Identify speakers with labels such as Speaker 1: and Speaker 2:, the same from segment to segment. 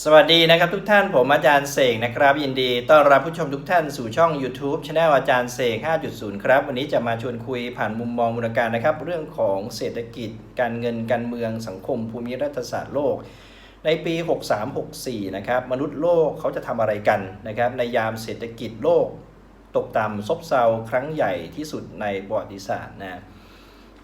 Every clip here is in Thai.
Speaker 1: สวัสดีนะครับทุกท่านผมอาจารย์เสกนะครับ ยินดีต้อนรับผู้ชมทุกท่านสู่ช่อง YouTube Channel อาจารย์เสก 5.0 ครับ วันนี้จะมาชวนคุยผ่านมุมมองมูลการนะครับ เรื่องของเศรษฐกิจ การเงินการเมืองสังคม ภูมิรัฐศาสตร์โลก ในปี 63-64 นะครับ มนุษย์โลกเขาจะทำอะไรกันนะครับ ในยามเศรษฐกิจโลก ตกต่ำซบเซาครั้งใหญ่ที่สุดในประวัติศาสตร์นะ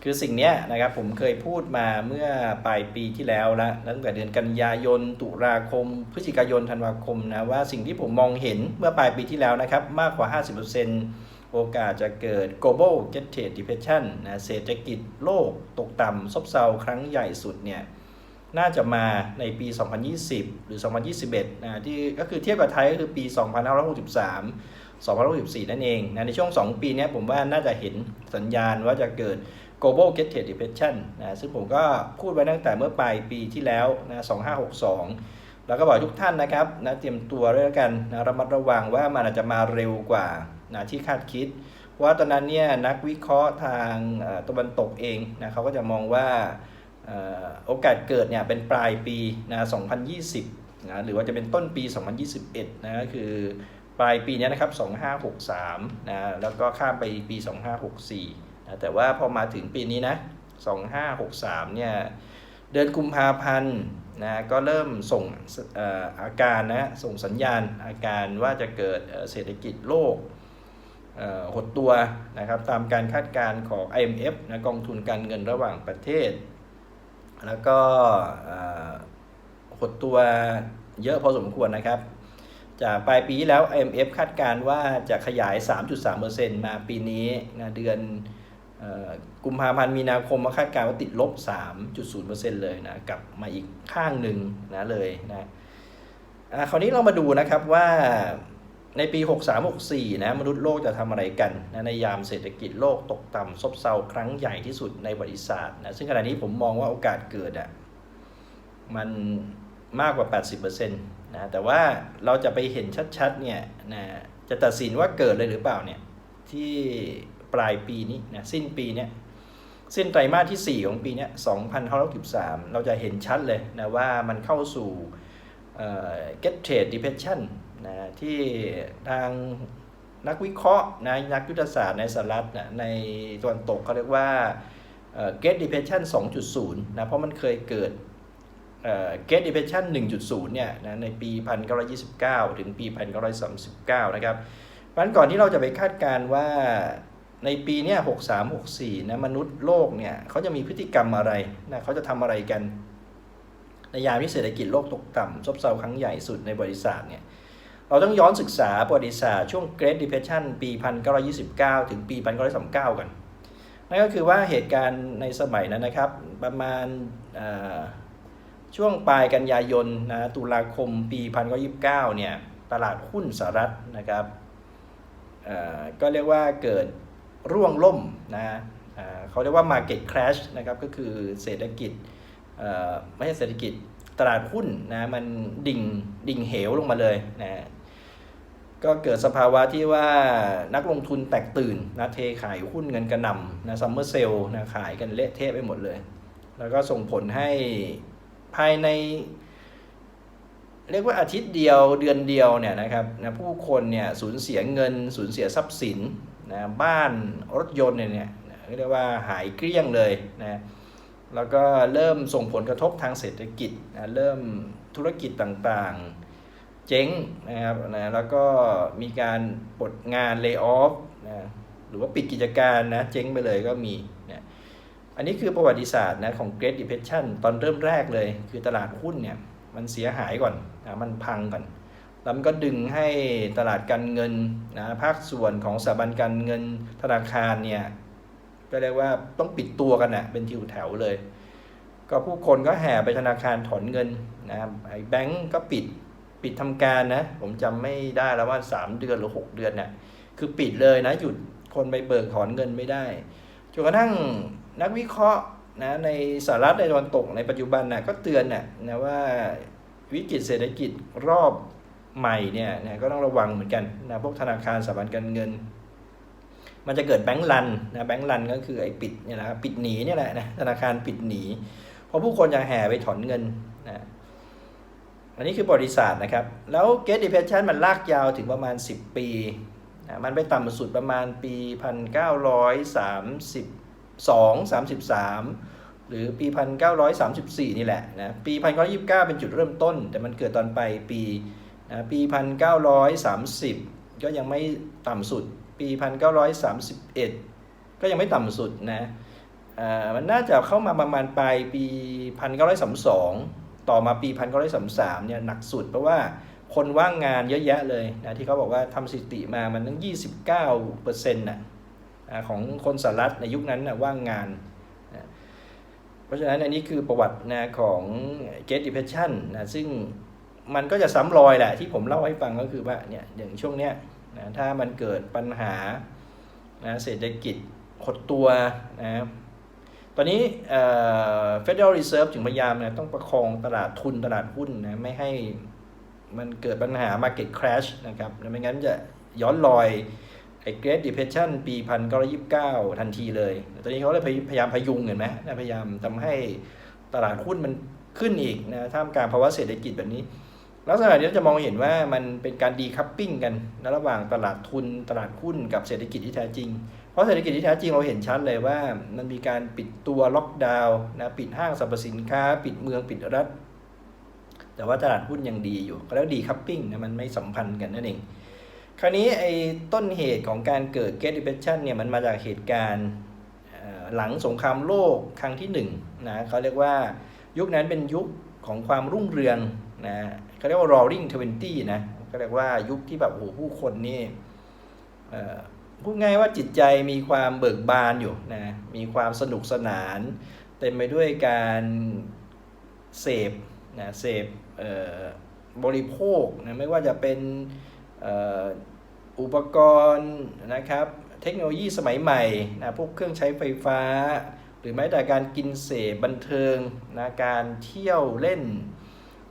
Speaker 1: คือสิ่งนี้นะครับผมเคยพูดมาเมื่อปลายปีที่แล้วแล้วตั้งแต่เดือนกันยายน ตุลาคม พฤศจิกายนธันวาคมนะว่าสิ่งที่ผมมองเห็นเมื่อปลายปีที่แล้วนะครับมากกว่า 50%โอกาสจะเกิด global get trade depression นะเศรษฐกิจโลกตกต่ำซบเซาครั้งใหญ่สุดเนี่ยน่าจะมาในปี 2020 หรือ 2021นะที่ก็คือเทียบกับไทยก็คือปี 2563 2564 นั่นเองนะในช่วง 2 ปีนี้ผมว่าน่าจะเห็นสัญญาณว่าจะเกิด global get trade depression นะซึ่งผมก็พูดไว้ตั้งแต่เมื่อปลายปีที่แล้วนะ2562 แล้วก็บอกทุกท่านนะครับนะเตรียมตัวด้วยกันนะระมัดระวังว่ามันอาจจะมาเร็วกว่านะที่คาดคิด ว่าตอนนั้นเนี่ยนักวิเคราะห์ทางตะวันตกเองนะเขาก็จะมองว่าโอกาสเกิดเนี่ยเป็นปลายปีนะ2020นะหรือว่าจะเป็นต้นปี 2021นะก็คือปลายปีนี้นะครับ 2563นะแล้วก็ข้ามไปปี 2564 นะแต่ว่าพอมาถึงปีนี้นะ 2563 เนี่ย เดือนกุมภาพันธ์นะก็เริ่มส่งออาการนะส่งสัญญาณอาการว่าจะเกิดเศรษฐกิจโลกหดตัวนะครับตามการคาดการณ์ของ IMF นะกองทุนการเงินระหว่างประเทศ แล้วก็หดตัวเยอะพอสมควรนะครับ จากปลายปีแล้ว IMF คาดการณ์ว่าจะขยาย 3.3%มาปีนี้นะเดือน กุมภาพันธ์มีนาคมมาคาดการณ์ว่าติดลบ 3.0%เลยนะกลับมาอีกข้างหนึ่งนะเลยนะคราวนี้เรามาดูนะครับว่าในปี 63-64 นะมนุษย์โลกจะทำอะไรกันนะในยามเศรษฐกิจโลกตกต่ำซบเซาครั้งใหญ่ที่สุดในประวัติศาสตร์นะซึ่งขณะนี้ผมมองว่าโอกาสเกิดอะมันมากกว่า 80%นะแต่ว่าเราจะไปเห็นชัดๆเนี่ยนะจะตัดสินว่าเกิดเลยหรือเปล่าเนี่ยที่ ปลายปีนี้นะสิ้นปีเนี้ยสิ้นไตรมาสที่ 4 ของปีเนี้ย2563 เราจะเห็นชัดเลยนะว่ามันเข้าสู่เอ่อ get trade depression นะที่ทางนักวิเคราะห์นะนักยุทธศาสตร์ในสหรัฐนะในตะวันตกเขาเรียกว่าเอ่อ Great Depression 2.0 นะเพราะมันเคยเกิดเอ่อ Great Depression 1.0 เนี่ยนะในปี 1929 ถึงปี 1939 นะครับเพราะฉะนั้นก่อนที่เราจะไปคาดการณ์ว่า ในปีเนี้ย63 64นะมนุษย์โลกเนี่ยเขาจะมีพฤติกรรมอะไรนะเขาจะทำอะไรกัน ในยามที่เศรษฐกิจโลกตกต่ำซบเซาครั้งใหญ่สุดในบริษัทเนี่ยเราต้องย้อนศึกษาประวัติศาสตร์ช่วง Great Depression ปี 1929 ถึงปี 1939 กัน นั่นก็คือว่าเหตุการณ์ในสมัยนั้นนะครับ ประมาณช่วงปลายกันยายนนะตุลาคมปี 1929 เนี่ย ตลาดหุ้นสหรัฐนะครับก็เรียกว่าเกิด ร่วงล่มนะอ่าเขาเรียกว่า Market Crash นะครับก็คือเศรษฐกิจไม่ใช่เศรษฐกิจตลาดหุ้นนะมันดิ่งดิ่งเหวลงมาเลยนะก็เกิดสภาวะที่ว่านักลงทุนแตกตื่นนะเทขายหุ้นเงินกระนำนะซัมเมอร์เซลนะขายกันเละเทะไปหมดเลย แล้วก็ส่งผลให้ภายใน เรียกว่าอาทิตย์เดียวเดือนเดียวเนี่ยนะครับนะผู้คนเนี่ยสูญเสียเงินสูญเสียทรัพย์สิน นะบ้านรถยนต์เนี่ยเนี่ยเรียกว่าหายเกลี้ยงเลยนะแล้วก็เริ่มส่งผลกระทบทางเศรษฐกิจนะเริ่มธุรกิจต่างๆ เจ๊งนะครับนะแล้วก็มีการปลดงานเลิกออฟนะหรือว่าปิดกิจการนะเจ๊งไปเลยก็มีนะอันนี้คือประวัติศาสตร์นะของ Great Depression ตอนเริ่มแรกเลย คือตลาดหุ้นเนี่ยมันเสียหายก่อนนะมันพังก่อน แล้วมันก็ดึงให้ตลาดการเงินนะภาคส่วนของสถาบันการเงินธนาคารเนี่ยก็เรียกว่าต้องปิดตัวกันนะเป็นทิวแถวเลย ก็ผู้คนก็แห่ไปธนาคารถอนเงินนะครับไอ้แบงก์ก็ปิดปิดทำการนะ ผมจำไม่ได้แล้วว่า 3 เดือนหรือ 6 เดือนเนะ่ะคือปิดเลยนะหยุดคนไปเบิกถอนเงินไม่ได้จนกระทั่งนักวิเคราะห์นะในสหรัฐในตะวันตกในปัจจุบันนะก็เตือนนะนะว่าวิกฤตเศรษฐกิจรอบ ใหม่เนี่ยนะก็ต้องระวังเหมือนกันนะพวกธนาคารสถาบันการเงิน มันจะเกิดแบงก์รันนะแบงก์รันก็คือไอ้ปิดเนี่ยนะครับปิดหนีเนี่ยแหละนะธนาคารปิดหนีเพราะผู้คนยังแห่ไปถอนเงินนะอันนี้คือบริษัทนะครับ แล้ว Great Depression มันลากยาวถึงประมาณ 10 ปีนะมันไปต่ำสุดประมาณปี 1932 33 หรือปี 1934 นี่แหละนะปี 1929 เป็นจุดเริ่มต้น แต่มันเกิดตอนไปลายปี นะปี 1930 ก็ยังไม่ต่ำสุด ปี 1931 ก็ยังไม่ต่ำสุดนะอ่ามันน่าจะเข้ามาประมาณปลายปี 1932 ต่อมาปี 1933 เนี่ยหนักสุดเพราะว่าคนว่างงานเยอะแยะเลยนะที่เขาบอกว่าทำสถิติมามันตั้ง 29เปอร์เซ็นต์นะอ่าของคนสหรัฐในยุคนั้นนะว่างงานนะเพราะฉะนั้นอันนี้คือประวัตินะของ Great Depression นะซึ่ง มันก็จะซ้ำรอยแหละที่ผมเล่าให้ฟังก็คือว่าเนี่ยอย่างช่วงเนี้ยนะถ้ามันเกิดปัญหานะเศรษฐกิจหดตัวนะตอนนี้เอ่อ Federal Reserve ถึงพยายามนะต้องประคองตลาดทุนตลาดหุ้นนะไม่ให้มันเกิดปัญหา Market Crash นะครับไม่งั้นจะย้อนรอยไอ้ Great Depression ปี 1929 ทันทีเลย ตอนนี้เขาเลยพยายามพยุงเห็นไหมพยายามทำให้ตลาดหุ้นมันขึ้นอีกนะท่ามกลางภาวะเศรษฐกิจแบบนี้ ลักษณะนี้จะมองเห็นว่ามันเป็นการดีคัพปิ้งกันนระหว่างตลาดทุนตลาดหุ้นกับเศรษฐกิจที่แท้จริง เพราะเศรษฐกิจที่แท้จริงเราเห็นชัดเลยว่ามันมีการปิดตัวล็อกดาวน์นะปิดห้างสรรพสินค้า ปิดเมืองปิดรัฐ แต่ว่าตลาดหุ้นยังดีอยู่ก็แล้วดีคัพปิ้งนะมันไม่สัมพันธ์กันนั่นเองคราวนี้ไอ้ต้นเหตุของการเกิด Great Depression เนี่ยมันมาจากเหตุการณ์หลังสงครามโลกครั้งที่หนึ่งนะเขาเรียกว่ายุคนั้นเป็นยุคของความรุ่งเรือง นะเขาเรียกว่า roaring twenty นะก็เรียกว่ายุคที่แบบโอ้โหผู้คนนี่พูดง่ายว่าจิตใจมีความเบิกบานอยู่นะมีความสนุกสนาน เต็มไปด้วยการเสพนะเสพบริโภคนะไม่ว่าจะเป็นอ่ออุปกรณ์นะครับ เทคโนโลยีสมัยใหม่นะพวกเครื่องใช้ไฟฟ้า หรือแม้แต่การกินเสพบันเทิงนะการเที่ยวเล่น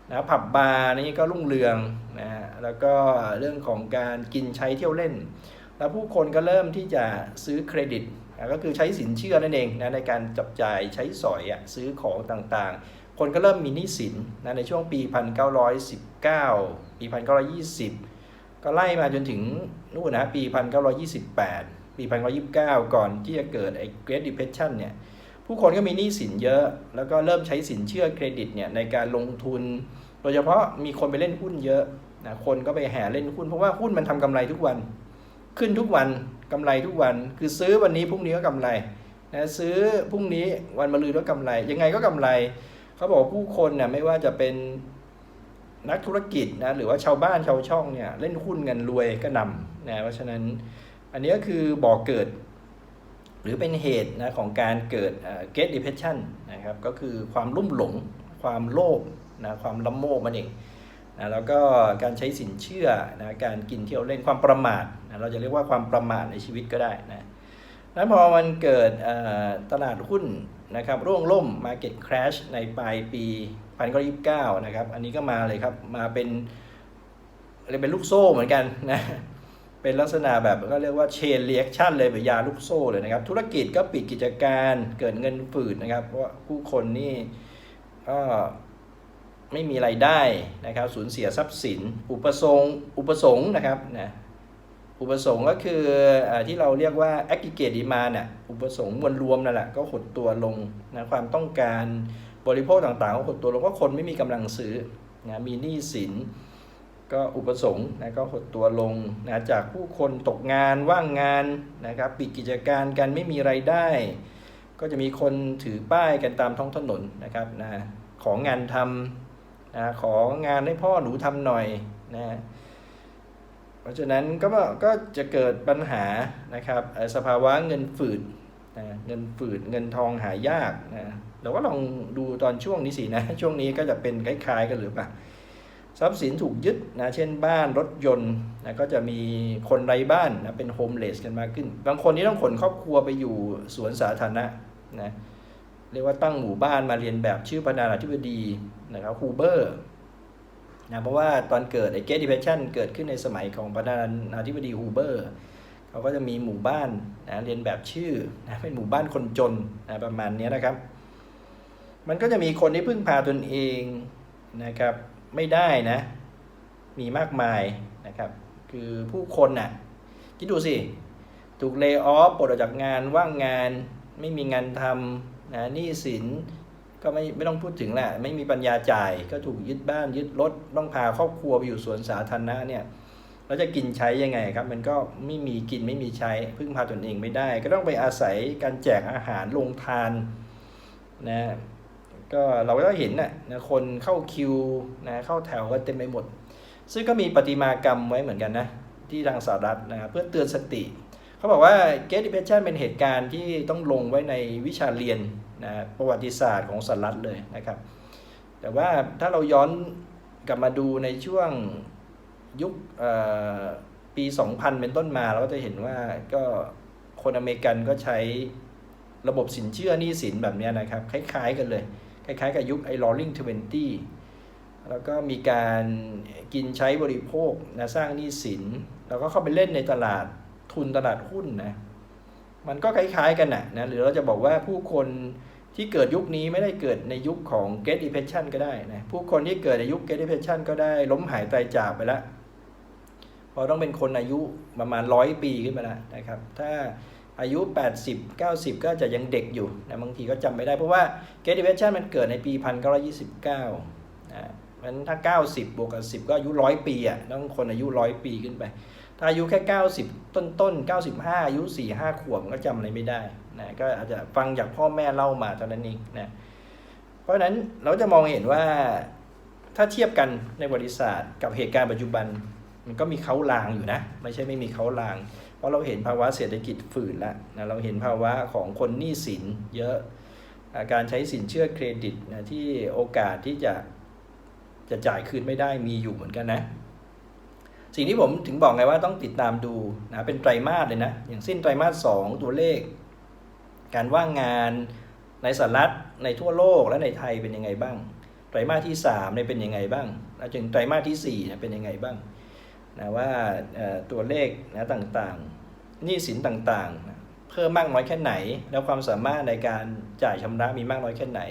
Speaker 1: นะผับบาร์นี่ก็รุ่งเรืองนะแล้วก็เรื่องของการกินใช้เที่ยวเล่น แล้วผู้คนก็เริ่มที่จะซื้อเครดิตนะก็คือใช้สินเชื่อนั่นเองนะในการจับจ่ายใช้สอยอะซื้อของต่างๆ คนก็เริ่มมีหนี้สินนะในช่วงปี 1919 ปี 1920 ก็ไล่มาจนถึงนู่นนะปี 1928 ปี 1929 ก่อนที่จะเกิดไอ้ Great Depression เนี่ย ผู้คนก็มีหนี้สินเยอะ แล้วก็เริ่มใช้สินเชื่อเครดิตเนี่ยในการลงทุน โดยเฉพาะมีคนไปเล่นหุ้นเยอะนะคนก็ไปแห่เล่นหุ้น เพราะว่าหุ้นมันทำกำไรทุกวัน ขึ้นทุกวันกำไรทุกวัน คือซื้อวันนี้พรุ่งนี้ก็กำไรนะซื้อพรุ่งนี้วันมะรืนก็กำไร ยังไงก็กำไรเขาบอกผู้คนเนี่ยไม่ว่าจะเป็นนักธุรกิจนะหรือว่าชาวบ้านชาวช่องเนี่ยเล่นหุ้นกันรวยก็นำนะเพราะฉะนั้นอันนี้ก็คือบ่อกเกิด หรือเป็นเหตุนะของการเกิดเอ่อ Great Depression นะครับก็คือความลุ่มหลง ความโลภนะความละโมบมันเองนะแล้วก็การใช้สินเชื่อนะการกินเที่ยวเล่นความประมาทนะเราจะเรียกว่าความประมาทในชีวิตก็ได้นะนั้นพอมันเกิดตลาดหุ้นนะครับร่วงล่ม Market Crash ในปลายปี1929นะครับอันนี้ก็มาเลยครับมาเป็นเรียกเป็นลูกโซ่เหมือนกันนะ เป็นลักษณะแบบก็เรียกว่าเชนเรียกชันเลยแบบยาลูกโซ่เลยนะครับ ธุรกิจก็ปิดกิจการเกิดเงินฝืดนะครับ เพราะว่าผู้คนนี่ก็ไม่มีไรายได้นะครับสูญเสียทรัพย์สิน อุปสงค์อุปสงค์นะครับนะอุปสงค์ก็คืออที่เราเรียกว่า aggregate demand น่ะอุปสงค์มวลรวมนั่นแหละก็หดตัวลงนะความต้องการบริโภคต่างๆก็หดตัวลงเพราะคนไม่มีกำลังซื้อนะมีหนี้สิน ก็อุปสงค์นะก็หดตัวลงนะจากผู้คนตกงานว่างงานนะครับปิดกิจการกันไม่มีไรายได้ ก็จะมีคนถือป้ายกันตามท้องถนนนะครับนะของงานทำนะของานให้พ่อหนูทำหน่อยนะเพราะฉะนั้นก็ก็จะเกิดปัญหานะครับสภาวะเงินฝืดนะเงินฝืดเงินทองหายากนะเราก็ลองดูตอนช่วงนี้สินะช่วงนี้ก็จะเป็นคล้ายๆกันหรือเปล่า ทรัพย์สินถูกยึดนะเช่นบ้านรถยนต์นะก็จะมีคนไร้บ้านนะเป็นโฮมเลสกันมากขึ้น บางคนนี่ต้องขนครอบครัวไปอยู่สวนสาธารณะนะเรียกว่าตั้งหมู่บ้านมาเรียนแบบชื่อประธานาธิบดีนะครับฮูเบอร์นะเพราะว่าตอนเกิดไอ้เกตดิเพชันเกิดขึ้นในสมัยของประธานาธิบดีฮูเบอร์เขาก็จะมีหมู่บ้านนะเรียนแบบชื่อนะเป็นหมู่บ้านคนจนนะประมาณนี้นะครับ มันก็จะมีคนที่พึ่งพาตนเองนะครับ ไม่ได้นะ มีมากมายนะครับ คือผู้คนน่ะคิดดูสิ ถูกเล y o อ f ปลดออกจากงานว่างงานไม่มีงานทำนะหนี้สินก็ไม่ไม่ต้องพูดถึงแหละไม่มีปัญญาจ่ายก็ถูกยึดบ้านยึดรถต้องพาครอบครัวไปอยู่สวนสาธารณะเนี่ยแล้วจะกินใช้ยังไงครับ มันก็ไม่มีกินไม่มีใช้พึ่งพาตนเองไม่ได้ ก็ต้องไปอาศัยการแจกอาหารลงทานนะ ก็เราก็เห็นน่ะนะคนเข้าคิวนะเข้าแถวก็เต็มไปหมด ซึ่งก็มีประติมากรรมไว้เหมือนกันนะ ที่ทางสหรัฐนะครับเพื่อเตือนสติ เขาบอกว่า Great Depression เป็นเหตุการณ์ที่ต้องลงไว้ในวิชาเรียนนะประวัติศาสตร์ของสหรัฐเลยนะครับ แต่ว่าถ้าเราย้อนกลับมาดูในช่วงยุคเอ่อปี 2000 เป็นต้นมาเราก็จะเห็นว่าก็คนอเมริกันก็ใช้ระบบสินเชื่อหนี้สินแบบนี้นะครับ คล้าย ๆ กันเลย คล้ายๆกับยุคไอ้ Roaring Twenty แล้วก็มีการกินใช้บริโภคนะสร้างหนี้สิน แล้วก็เข้าไปเล่นในตลาดทุนตลาดหุ้นนะมันก็คล้ายๆกันนะนะหรือเราจะบอกว่าผู้คนที่เกิดยุคนี้ไม่ได้เกิดในยุคของ Great Depression ก็ได้นะผู้คนที่เกิดในยุค Great Depression ก็ได้ล้มหายตายจากไปแล้วเพราะต้องเป็นคนอายุประมาณร้อยปีขึ้นไปแล้วนะครับ ถ้า อายุ 80 90 ก็จะยังเด็กอยู่นะบางทีก็จำไม่ได้เพราะว่า Great Depression มันเกิดในปี 1929นะมันถ้า 90 บวกกับ10 ก็อายุร้อยปีอะต้องคนอายุร้อยปีขึ้นไป ถ้าอายุแค่ 90 ต้นต้น95 อายุ 4 5 ขวบก็จำอะไรไม่ได้นะก็อาจจะฟังจากพ่อแม่เล่ามาเท่านั้นเองนะเพราะฉะนั้นเราจะมองเห็นว่าถ้าเทียบกันในประวัติศาสตร์กับเหตุการณ์ปัจจุบัน มันก็มีเขาลางอยู่นะ ไม่ใช่ไม่มีเขาลาง เพราะเราเห็นภาวะเศรษฐกิจฝืนแล้วนะเราเห็นภาวะของคนหนี้สินเยอะการใช้สินเชื่อเครดิตนะที่โอกาสที่จะจะจ่ายคืนไม่ได้มีอยู่เหมือนกันนะ สิ่งที่ผมถึงบอกไงว่าต้องติดตามดูนะเป็นไตรมาสเลยนะ อย่างสิ้นไตรมาสสองตัวเลข การว่างงานในสหรัฐในทั่วโลกและในไทยเป็นยังไงบ้าง ไตรมาสที่3เนี่ยเป็นยังไงบ้าง แล้วถึงไตรมาสที่4เนี่ยเป็นยังไงบ้าง นะว่าตัวเลขนะต่างๆหนี้สินต่างๆนะเพิ่มมากน้อยแค่ไหน แล้วความสามารถในการจ่ายชำระมีมากน้อยแค่ไหน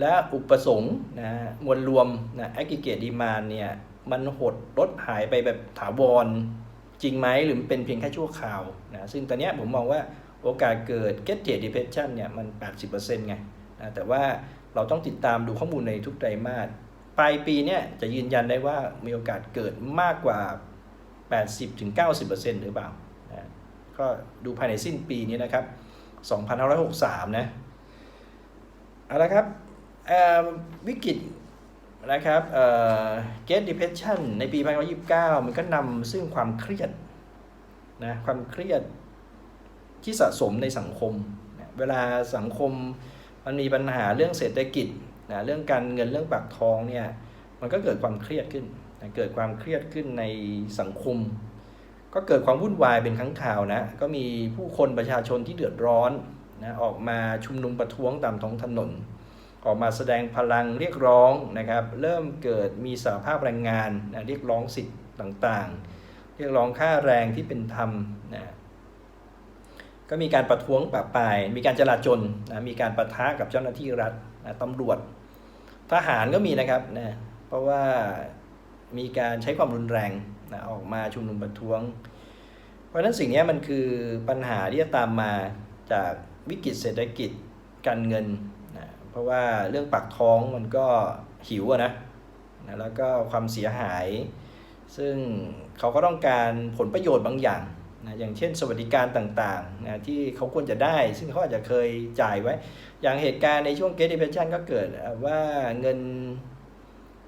Speaker 1: และอุปสงค์นะมวลรวมนะ aggregate demand เนี่ยมันหดลดหายไปแบบถาวรจริงไหมหรือเป็นเพียงแค่ชั่วคราวนะซึ่งตอนนี้ผมมองว่าโอกาสเกิด get jet depression เนี่ยมัน 80%ไงนะแต่ว่าเราต้องติดตามดูข้อมูลในทุกไตรมาส ปลายปีเนี่ยจะยืนยันได้ว่ามีโอกาสเกิดมากกว่า 80-90%หรือเปล่านะก็ดูภายในสิ้นปีนี้นะครับ 2563 นะเอาละครับวิกฤตนะครับเอ่อ Great Depression ในปี1929 มันก็นำซึ่งความเครียดนะความเครียดที่สะสมในสังคมนะเวลาสังคมมันมีปัญหาเรื่องเศรษฐกิจ นะเรื่องการเงินเรื่องปากท้องเนี่ยมันก็เกิดความเครียดขึ้นนะเกิดความเครียดขึ้นในสังคม ก็เกิดความวุ่นวายเป็นครั้งคราวนะก็มีผู้คนประชาชนที่เดือดร้อนนะออกมาชุมนุมประท้วงตามท้องถนน ออกมาแสดงพลังเรียกร้องนะครับ เริ่มเกิดมีสหภาพแรงงานนะเรียกร้องสิทธิ์ต่างๆ เรียกร้องค่าแรงที่เป็นธรรมนะ ก็มีการประท้วงปะปาย มีการจลาจลนะมีการประทะกับเจ้าหน้าที่รัฐนะตำรวจ ทหารก็มีนะครับนะเพราะว่ามีการใช้ความรุนแรงนะออกมาชุมนุมประท้วง เพราะฉะนั้นสิ่งนี้มันคือปัญหาที่จะตามมาจากวิกฤตเศรษฐกิจการเงินนะเพราะว่าเรื่องปากท้องมันก็หิวนะนะแล้วก็ความเสียหาย ซึ่งเขาก็ต้องการผลประโยชน์บางอย่าง นะอย่างเช่น สวัสดิการต่างๆนะที่เขาควรจะได้ ซึ่งเขาอาจจะเคยจ่ายไว้ อย่างเหตุการณ์ในช่วง Great Depression ก็เกิดว่าเงิน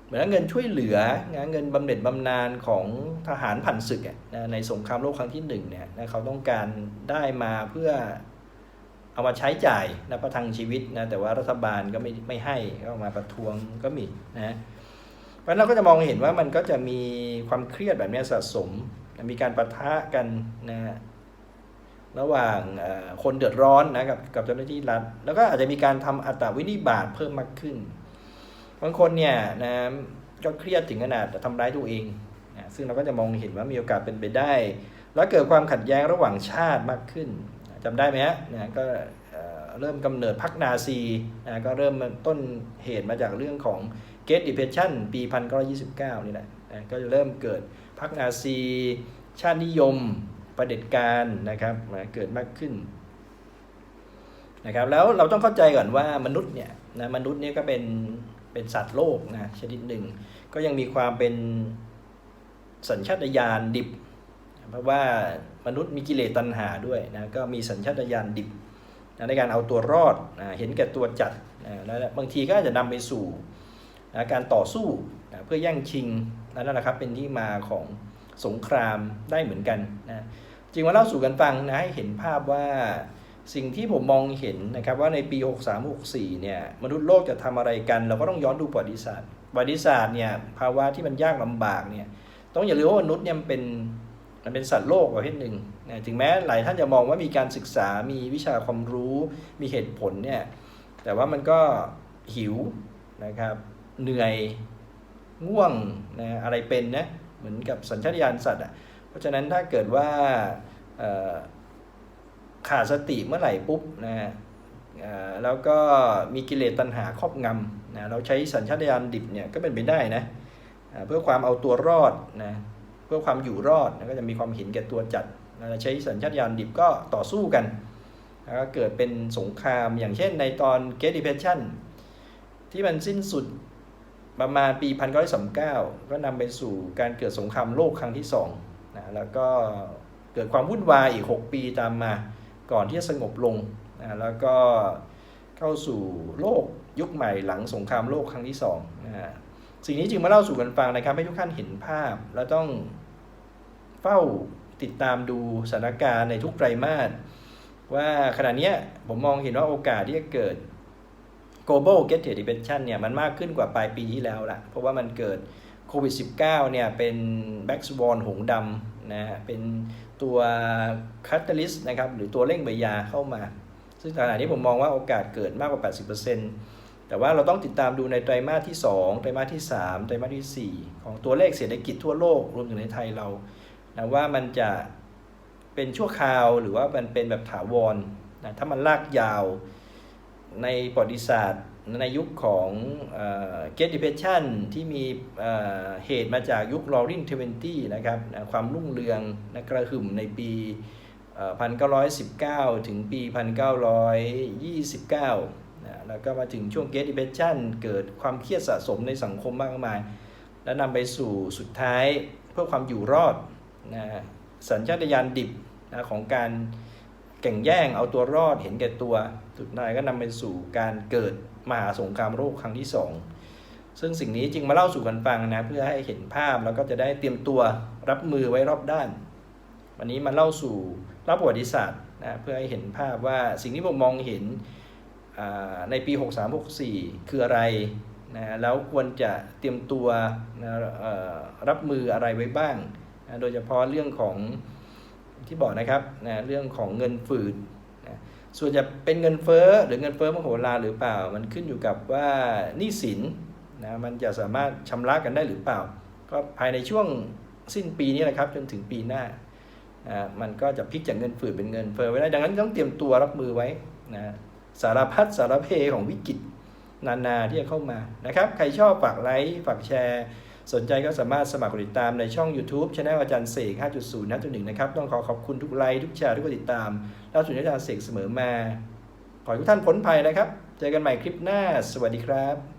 Speaker 1: เหมือนเงินช่วยเหลือนะเงินบำเหน็จบำนาญของทหารผ่านศึกนะในสงครามโลกครั้งที่หนึ่งเนี่ยนะเขาต้องการได้มาเพื่อเอามาใช้จ่ายนะประทังชีวิตนะแต่ว่ารัฐบาลก็ไม่ไม่ให้ก็มาประท้วงก็มีนะเพราะนั้นเราก็จะมองเห็นว่ามันก็จะมีความเครียดแบบนี้สะสม มีการประทะกันนะระหว่างคนเดือดร้อนนะกับกับเจ้าหน้าที่รัฐ แล้วก็อาจจะมีการทำอัตราวินิบาตเพิ่มมากขึ้น บางคนเนี่ยนะก็เครียดถึงขนาดทำร้ายตัวเองนะซึ่งเราก็จะมองเห็นว่ามีโอกาสเป็นไปได้ แล้วเกิดความขัดแย้งระหว่างชาติมากขึ้นจำได้ไหมฮะนะก็เริ่มกำเนิดพรรคนาซีนะก็เริ่มต้นเหตุมาจากเรื่องของ Great Depression ปี 1929 นี่แหละนะก็จะเริ่มเกิด พรรคนาซีชาตินิยมประเด็จการนะครับมาเกิดมากขึ้นนะครับแล้วเราต้องเข้าใจก่อนว่ามนุษย์เนี่ยนะมนุษย์เนี่ยก็เป็นเป็นสัตว์โลกนะชนิดหนึ่ง ก็ยังมีความเป็นสัญชาตญาณดิบ เพราะว่ามนุษย์มีกิเลสตัณหาด้วยนะก็มีสัญชาตญาณดิบนะในการเอาตัวรอดนะเห็นแก่ตัวจัดนะแล้วบางทีก็อาจจะนำไปสู่ นะการต่อสู้นะเพื่อแย่งชิงนั่นแหละครับเป็นที่มาของสงครามได้เหมือนกันนะจริงมาเล่าสู่กันฟังนะให้เห็นภาพว่าสิ่งที่ผมมองเห็นนะครับว่าในปี 63-64 เนี่ยมนุษย์โลกจะทำอะไรกัน เราก็ต้องย้อนดูประวัติศาสตร์ประวัติศาสตร์เนี่ยภาวะที่มันยากลำบากเนี่ยต้องอย่าลืมว่ามนุษย์เนี่ยมันเป็นมันเป็นสัตว์โลกประเภทหนึ่งนะถึงแม้หลายท่านจะมองว่ามีการศึกษา มีวิชาความรู้ มีเหตุผลเนี่ยแต่ว่ามันก็หิวนะครับ เหนื่อยง่วงนะอะไรเป็นนะเหมือนกับสัญชาตญาณสัตว์อะเพราะฉะนั้นถ้าเกิดว่าขาดสติเมื่อไหร่ปุ๊บนะแล้วก็มีกิเลสตัณหาครอบงำนะเราใช้สัญชาตญาณดิบเนี่ยก็เป็นไปได้นะเพื่อความเอาตัวรอดนะเพื่อความอยู่รอดนะก็จะมีความเห็นแก่ตัวจัดนะใช้สัญชาตญาณดิบก็ต่อสู้กันแล้วก็เกิดเป็นสงครามอย่างเช่นในตอน Great Depression ที่มันสิ้นสุด ประมาณปี 1939 ก็นำไปสู่การเกิดสงครามโลกครั้งที่2นะแล้วก็เกิดความวุ่นวายอีก 6 ปีตามมา ก่อนที่จะสงบลงนะแล้วก็เข้าสู่โลกยุคใหม่หลังสงครามโลกครั้งที่2นะฮะสิ่งนี้จึงมาเล่าสู่กันฟังนะครับ ให้ทุกท่านเห็นภาพ แล้วต้องเฝ้าติดตามดูสถานการณ์ในทุกไตรมาสว่าขณะนี้ผมมองเห็นว่าโอกาสที่จะเกิด global get depression เนี่ยมันมากขึ้นกว่าปลายปีที่แล้วละเพราะว่ามันเกิดโควิด -19 เนี่ยเป็น black swan หงดำนะฮะเป็นตัว catalyst นะครับหรือตัวเร่งใบยาเข้ามา ซึ่งขณะนี้ผมมองว่าโอกาสเกิดมากกว่า 80%แต่ว่าเราต้องติดตามดูในไตรมาสที่ 2 ไตรมาสที่ 3 ไตรมาสที่ 4 ของตัวเลขเศรษฐกิจทั่วโลกรวมถึงในไทยเรานะว่ามันจะเป็นชั่วคราวหรือว่ามันเป็นแบบถาวรนะถ้ามันลากยาว ในประวัติศาสตร์ในยุคของเอ่อ Great Depression ที่มีเหตุมาจากยุค Roaring Twenties นะครับความรุ่งเรืองนะกระหึ่มในปี 1919 ถึงปี 1929นะแล้วก็มาถึงช่วง Great Depression เกิดความเครียดสะสมในสังคมมากมาย และนำไปสู่สุดท้ายเพื่อความอยู่รอดนะสัญชาตญาณดิบนะของการ แข่งแย่งเอาตัวรอดเห็นแก่ตัวสุดท้ายก็นำไปสู่การเกิดมหาสงครามโลกครั้งที่สองซึ่งสิ่งนี้จึงมาเล่าสู่กันฟังนะ เพื่อให้เห็นภาพแล้วก็จะได้เตรียมตัวรับมือไว้รอบด้าน วันนี้มาเล่าสู่เล่าประวัติศาสตร์นะเพื่อให้เห็นภาพว่าสิ่งที่ผมมองเห็นในปี 63-64 คืออะไรนะแล้วควรจะเตรียมตัวนะรับมืออะไรไว้บ้างนะโดยเฉพาะเรื่องของ ที่บอกนะครับนะเรื่องของเงินฝืดนะส่วนจะเป็นเงินเฟ้อหรือเงินเฟ้อมโหฬารหรือเปล่า มันขึ้นอยู่กับว่าหนี้สินนะมันจะสามารถชำระกันได้หรือเปล่า ก็ภายในช่วงสิ้นปีนี้แหละครับจนถึงปีหน้าอ่ามันก็จะพลิกจากเงินฝืดเป็นเงินเฟ้อไว้ได้ดังนั้นต้องเตรียมตัวรับมือไว้นะสารพัดสารเพของวิกฤตนานาที่จะเข้ามานะครับ ใครชอบฝากไลค์ฝากแชร์ สนใจก็สามารถสมัครกดติดตามในช่อง YouTube ช anel อาจารย์เสก 5.0 5.1 นะครับ ต้องขอขอบคุณทุกไลค์ทุกแชร์ทุกกติดตามแล้วสุนทรอาจารย์เสกเสมอมา ขอให้ทุกท่านพ้นภัยนะครับ เจอกันใหม่คลิปหน้า สวัสดีครับ